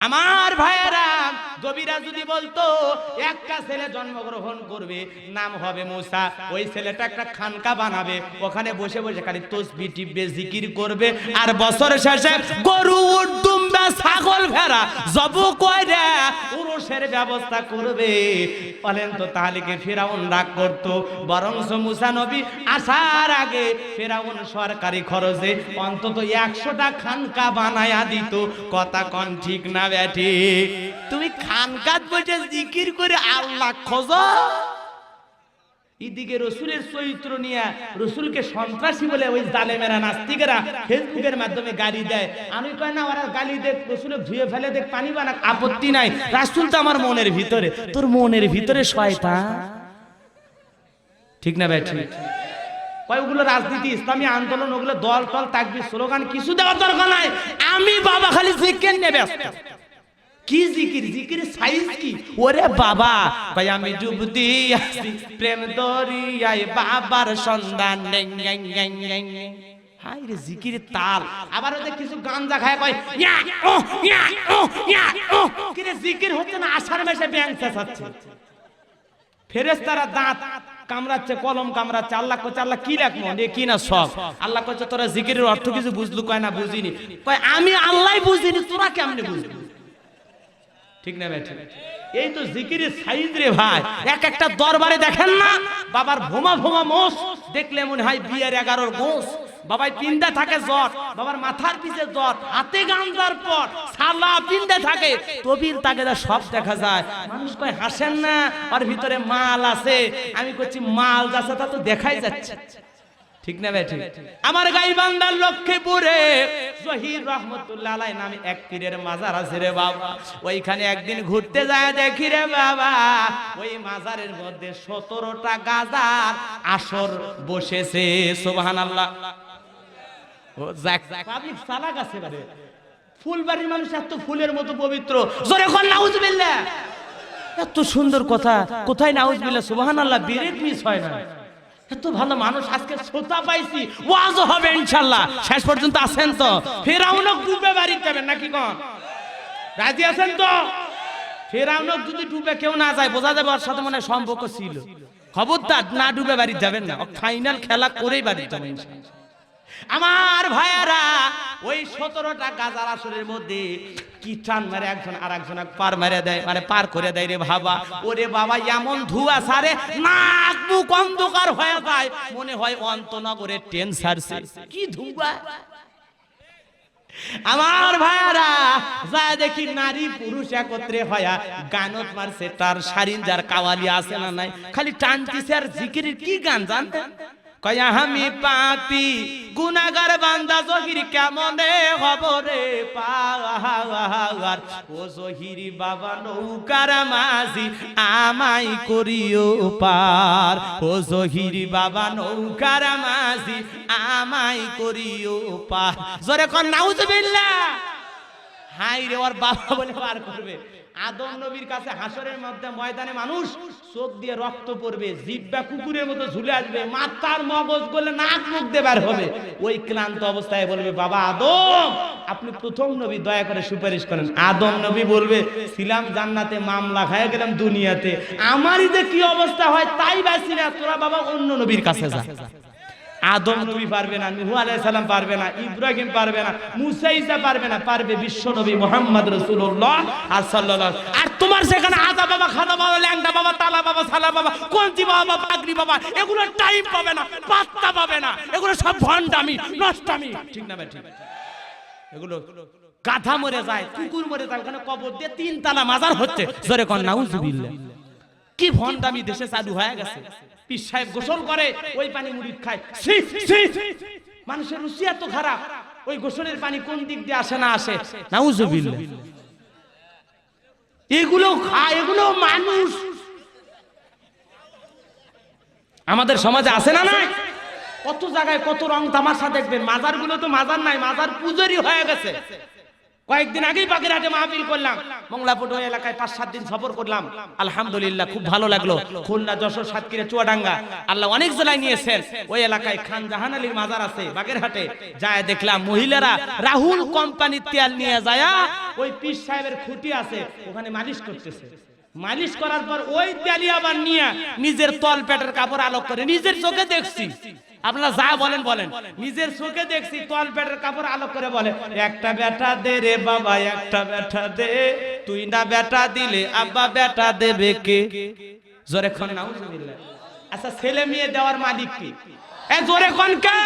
আমার ভাইয়েরা গভীরা যদি বলতো, একটা ছেলে জন্মগ্রহণ করবে, নাম হবে মুসা। ওই ছেলেটা একটা খানকা বানাবে। ওখানে বসে বসে খালি তসবি টিপবে, জিকির করবে। আর বছর শেষে গরু দুম্বা ছাগল, ভেড়া জব কইরা পুরুষের ব্যবস্থা করবে। বলেন তো তাহলে কি ফেরাউন রাগ করতো? বরং মুসা নবী আসার আগে ফেরাউন সরকারি খরচে অন্তত একশোটা খানকা বানায়া দিত। কথা কন ঠিক না ব্যাটি তুমি খানকাত বসে জিকির করে আল্লাহ খোঁজ। এদিকে রসুলের চরিত্র নিয়ে রসুলকে সন্ত্রাসী বলে ওই জালেমেরা, নাস্তিকেরা ফেসবুকের মাধ্যমে গালি দেয়। আমি কয়, না, ওরা গালি দেখ রসুলে ধুয়ে ফেলে দেখ, পানি বানাক, আপত্তি নাই। রাসুল তো আমার মনের ভিতরে, তোর মনের ভিতরে শয়তান। ঠিক না ভাই কয়, ওগুলো রাজনীতি, ইসলামী আন্দোলন, ওগুলো দল টল তাকবি স্লোগান, কিছু দেওয়ার দরকার নাই। আমি বাবা খালি জিকেন নেবে কি জিকির? জিকির সাইজ কি? ওরে বাবা। ভাই আমি ডুবতি আসি প্রেম দরিয়ায় বাবার সন্ধান। হাই রে জিকির তাল। আবার ওদের কিছু গাঞ্জা খায় কয় ইয়া ও ইয়া ও ইয়া ও। কি রে জিকির হচ্ছে না? আষাঢ় মাসে ব্যাংক চেঁচাচ্ছে ফেরেস্তারা দাঁত কামড়াচ্ছে কলম কামড়াচ্ছে। আল্লাহ কচ্ছে আল্লাহ কি রাখব এ কি না সব? আল্লাহ কচ্ছে তোরা জিকিরের অর্থ কিছু বুঝলু? কয় না বুঝিনি। কয় আমি আল্লাহ বুঝিনি তোরা কেমনে বুঝলি? ঠিক না ভাই এই তো জিকিরের সাইজ রে ভাই, এক একটা দরবারে দেখেন না, বাবার ভোমা ভোমা মোষ, দেখলে মনে হয় বিয়ের এগারোর গোস বাবাই পিন্দা থাকে জট, বাবার মাথার পিছে জট, হাতে গান্ধার পর সালা পিন্দা থাকে। তবিল তাকে যা সব দেখা যায়। মানুষ কয়, হাসেন না আর ভিতরে মাল আছে। আমি করছি মাল যাচ্ছে তা তো দেখাই যাচ্ছে। ঠিক না ভাই ঠিক? আমার গাইবান্দার লক্ষ্মীপুরে জহির রহমতুল্লাহ আলাই নামে এক পীরের মাজার আছে রে বাবা। ওইখানে একদিন ঘুরতে যায় দেখি রে বাবা, ওই মাজারের মধ্যে সতেরোটা গাজার আসর বসেছে সোবাহান আল্লাহ ও যাক, পাবলিক সালাক আছে ফুলবাড়ির মানুষ এত ফুলের মতো পবিত্র। জোরে কর, নাউজুবিল্লাহ। এত সুন্দর কথা। কোথায় নাউজুবিল্লাহ? সুবহানাল্লাহ, বিরেট মিস হয় না। এত ভালো মানুষ আজকে শ্রোতা পাইছি, ওয়াজও হবে ইনশাল্লাহ। শেষ পর্যন্ত আছেন তো? ফেরাউনও ডুবে বাড়ি যাবেন নাকি কন? রাজি আছেন তো? ফেরাউনক যদি ডুবে কেউ না যায়, বোঝা যাবে ওর সাথে মনে সম্পর্ক ছিল। খবরদার, না ডুবে বাড়ি যাবেন না। ফাইনাল খেলা করেই বাড়ি যাবেন। আমার ভাইয়ারা, ওই সতেরোটা গাজার আসরের মধ্যে কি টান মারে একজন আর একজন পার মারে দেয় মানে পার করে দেয় রে বাবা। ওরে বাবা, এমন ধুয়া সারে, নাক মুখ অন্ধকার হয়ে যায়, মনে হয় অন্তনগরে ট্রেন সারছে। কি ধুয়া? আমার ভাইয়ারা যা দেখি নারী পুরুষ একত্রে হয়া গানত মারছে, তার সারিন যার কাওয়ালি আছে না নাই, খালি টানতিছে আর জিকিরের কি গান জানতেন? কয়া, আমি পাপি। গুনাগার বান্দা জহির কেমনে হব রে পাওয়ার ও জহির বাবা, নৌকার মাঝি আমাই করিও পার। ও জহির বাবা, নৌকার মাঝি আমাই করিও পার। জোরে কর নাউজুবিল্লাহ! হাই রে, ওর বাবা বলে বার করবে। আদম নবীর কাছে হাসরের মধ্যে ময়দানে মানুষ চোখ দিয়ে রক্ত পড়বে, জিব্বা কুকুরের মতো ঝুলে আসবে, মাথার মগজ গলে নাক মুখ দেবার হবে। ওই ক্লান্ত অবস্থায় বলবে, বাবা আদম, আপনি প্রথম নবী, দয়া করে সুপারিশ করেন। আদম নবী বলবে, ছিলাম জান্নাতে, মামলা খায় গেলাম দুনিয়াতে। আমারই যে কি অবস্থা হয়, তাই বাঁচি না। তোরা বাবা অন্য নবীর কাছে যা। আদম নবী পারবে না, নুহু সালাম পারবে না, ইব্রাহিম পারবে না মুসা ঈসা পারবে না, পারবে বিশ্ব নবী মুহাম্মদ রাসূলুল্লাহ আর সাল্লাল্লাহু আর তোমার সেখানে আদা বাবা, খাদা বাবা, ল্যাংদা বাবা, তালা বাবা, সালা বাবা কোনটি বাবা পাগড়ি বাবা, এগুলো টাইম পাবে না, পাত্তা পাবে না, এগুলো সব ভন্ডামি নষ্টামি। ঠিক না ভাই, ঠিক। এগুলো গাধা মরে যায়, কুকুর মরে যায়, ওখানে কবর দিয়ে তিন তালা মাজার হচ্ছে। জোরে কন, নাউজুবিল্লাহ। কি ভন্ডামি দেশে চালু হয়ে গেছে। পীর সাহেব গোসল করে ওই পানি মুড়ি খায়। মানুষের রুচি এত খারাপ ওই গোসলের পানি কোন দিক দিয়ে আসে না আসে? নাউজুবিল্লাহ। এগুলো খায় এগুলো মানুষ। আমাদের সমাজে আছে না নাই? কত জায়গায় কত রং তামাশা দেখবেন। মাজারগুলো তো মাজার নাই মাজার পুজোরই হয়ে গেছে। কয়েকদিন আগেই বাগেরহাটে মাহফিল করলাম। মংলাপুট এলাকায় পাঁচ, সাত দিন সফর করলাম। আলহামদুলিল্লাহ খুব ভালো লাগল। খুলনা, যশোর, সাতক্ষীরা, চুয়াডাঙ্গা, আল্লাহ অনেক জেলায় নিয়েছেন। ওই এলাকায় খান জাহান আলীর মাজার আছে, বাগেরহাটে। যায় দেখলাম মহিলারা রাহুল কোম্পানির তেল নিয়ে যায়। ওই পীর সাহেবের খুঁটি আছে, ওখানে মালিশ করতেছে। মালিশ করার পর ওই তেলি আবার নিয়ে নিজের তল পেটের কাপড় আলোক করে নিজের চোখে দেখছি। আপনারা যা বলেন বলেন। নিজের চোখে দেখছি তল পেটের কাপড় আলো করে বলে, একটা বেটা দে রে বাবা, একটা বেটা দে। তুই না বেটা দিলে আব্বা বেটা দেবে কে? জোরে খন না আচ্ছা ছেলে মেয়ে দেওয়ার মালিক কি? এ জোরে খন কে?